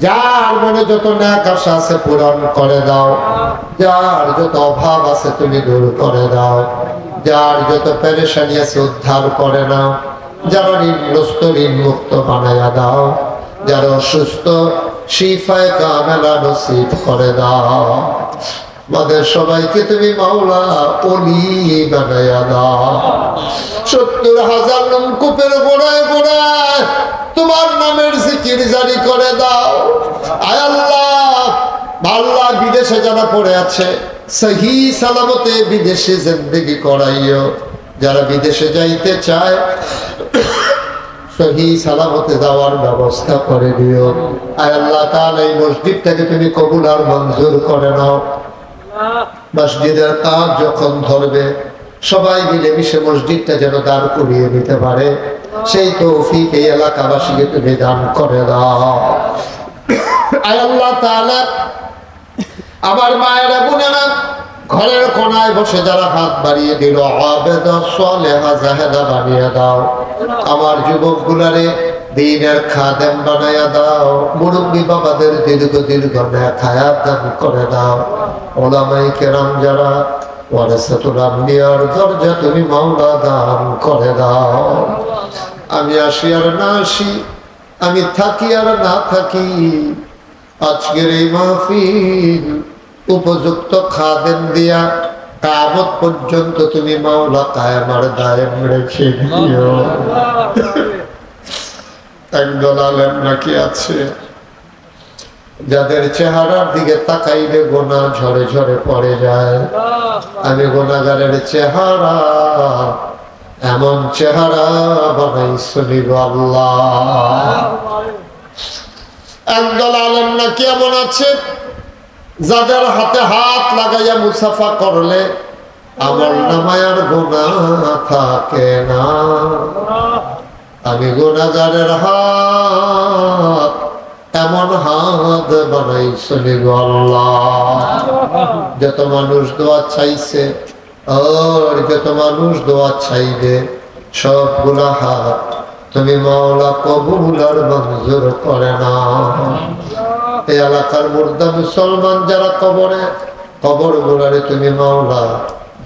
যার মনে যত ন্যাক আশা আছে পূরণ করে দাও। যার যত অভাব আছে তুমি দূর করে দাও। যার যত পেরেশানি আছে উদ্ধার করে নাও। যারা ঋণগ্রস্ত ঋণ মুক্ত বানাইয়া দাও। যারা অসুস্থ শিফায় কামেলা নসিব করে দাও। আমাদের সবাইকে তুমি মাওলা অলি বানাইয়া দাও। সত্তর হাজার নমকূপের গোড়ায় গোড়ায় তোমার নামের জিকির জারি করে দাও। আয় আল্লাহ বিদেশে যারা পড়ে আছে, সহি সালামতে বিদেশে জিন্দগি করাইও। যারা বিদেশে যাইতে চায়, সহি সালামতে যাওয়ার ব্যবস্থা করে দিও। আয় আল্লাহ তাআলা এই মসজিদটাকে তুমি কবুল আর মঞ্জুর করে নাও। মসজিদের কাজ যখন ধরবে, সবাই মিলে মিশে মসজিদটা যেন দাঁড় করিয়ে নিতে পারে। সেই তৌফিক এই এলাকাবাসীকে তুমি দান করে দাও। আল্লাহ তাআলা, আমার মায়েরা বোনেরা, ঘরের কোনায় বসে যারা হাত বাড়িয়ে দিল, আবেদা সলেহা জাহেদা বানিয়ে দাও। আমার যুবক গুলারে দিনের খাদেম বানাইয়া দাও। মুরব্বী বাবাদের দীর্ঘ দীর্ঘ খায়াত দান করে দাও। ওলামাই কেরাম যারা, ওয়ারেসাতুল আম্বিয়ার দরজা তুমি মাওলা দান করে দাও। আমি আসি আর না আসি, আমি থাকি আর না থাকি। আজকের এই মাহফিল উপযুক্ত খাদেন দিয়া কামত পর্যন্ত তুমি মাওলা কায়ামার দায়েম রেখে দিও। একদল আলেম নাকি আছে? যাদের চেহারার দিকে তাকাইলে গোনা ঝরে ঝরে পড়ে যায়। আমি গোনাগারের চেহারা এমন চেহারা বানাই শুনিব আল্লাহ। একদল আলেম নাকি এমন আছে? যাদের হাতে হাত লাগাইয়া মুসাফা করলে আমার নামায়ার গোনা থাকে না। আমি গোনাগারের হাত, এমন হাত বানাই শুনিব আল্লাহ। যত মানুষ দোয়া চাইছে আর যত মানুষ দোয়া চাইবে সবগুলা হাত তুমি মাওলা কবুল আর মঞ্জুর করে না এই এলাকার মুর্দা মুসলমান যারা কবরে কবর গুলারে তুমি মাওলা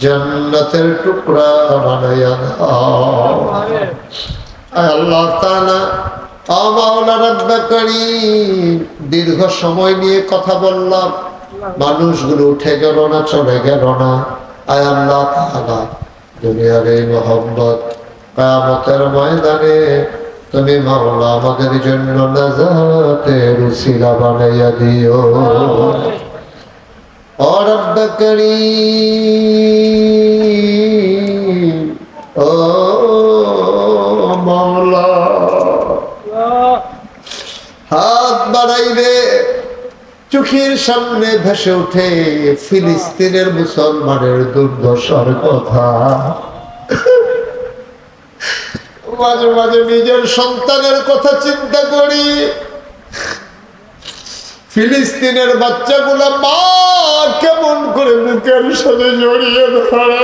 জান্নাতের টুকরা বানাইয়া আল্লাহ করিম দীর্ঘ সময় নিয়ে কথা বললাম মানুষগুলো উঠে গেল না চলে গেল না আয় আল্লাহ তাআলা দুনিয়ার এই মোহাম্মদ কামতের ময়দানে তুমি মাওলা আমাদের জন্য নাজাতের উসিলা বানাইয়া দিও। ও রব্বে করিম। চোখের সামনে ভেসে উঠে ফিলিস্তিনের মুসলমানের দুর্দশার কথা। মাঝে মাঝে নিজের সন্তানের কথা চিন্তা করি। ফিলিস্তিনের বাচ্চাগুলা মা কেমন করে বুকের সাথে জড়িয়ে ধরে?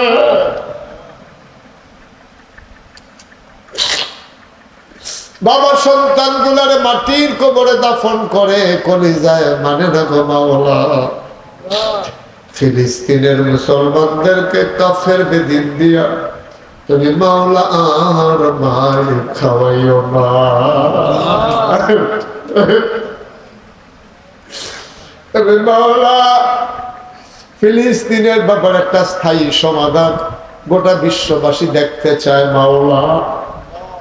বাবা সন্তান গুলারে মাটির কবরে দাফন করে কলে যায় মানে না গো মাওলা। ফিলিস্তিনের মুসলমানদেরকে কাফের বেদিন দিয়া তুমি মাওলা আর মাই খাওয়াইও না। তুমি মাওলা, ফিলিস্তিনের ব্যাপারে একটা স্থায়ী সমাধান গোটা বিশ্ববাসী দেখতে চায় মাওলা।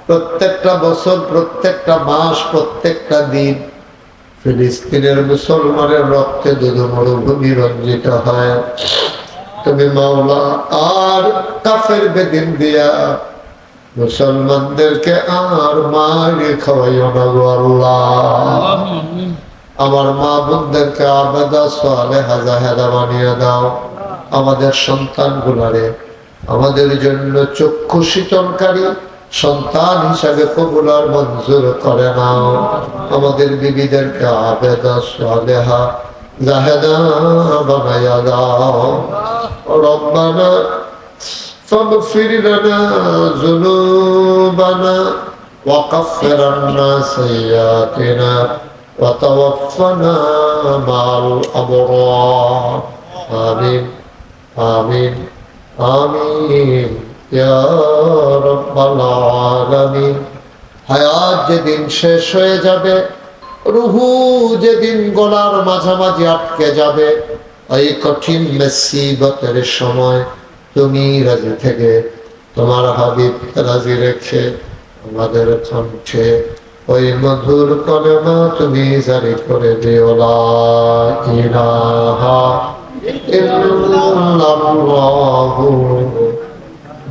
প্রত্যেকটা বছর প্রত্যেকটা মাস প্রত্যেকটা দিন ফিলিস্তিনের মুসলমানের রক্তে দুধ মরুভূমি রঞ্জিত হয়। তুমি মাওলা আর কাফের বেদিন দিয়া মুসলমানদেরকে আর মারি খাওয়াইও না গো আল্লাহ। আমার মা বোনদেরকে আবেদা সোয়ালে হাজা হেদা বানিয়ে দাও। আমাদের সন্তান গুলারে আমাদের জন্য চক্ষু শীতলকারী সন্তান হিসাবে কবুলার মঞ্জুর করে নাও আমাদের বিবিদেরকে আবেদা সোয়ালেহা জাহেদা বানাইয়া দাও রব্বানা فاغفر لنا ذنوبنا وكفر عنا سيئاتنا وتوفنا مع الأبرار آمين آمين آمين হায়াত যেদিন শেষ হয়ে যাবে, রুহু যেদিন গলার মাঝামাঝি আটকে যাবে, এই কঠিন মেসিবতের সময় তুমি রাজি থেকে তোমার হাবিব রাজি রেখে আমাদের কণ্ঠে ওই মধুর কলমা তুমি জারি করে দিও ইলাহা ইল্লাল্লাহু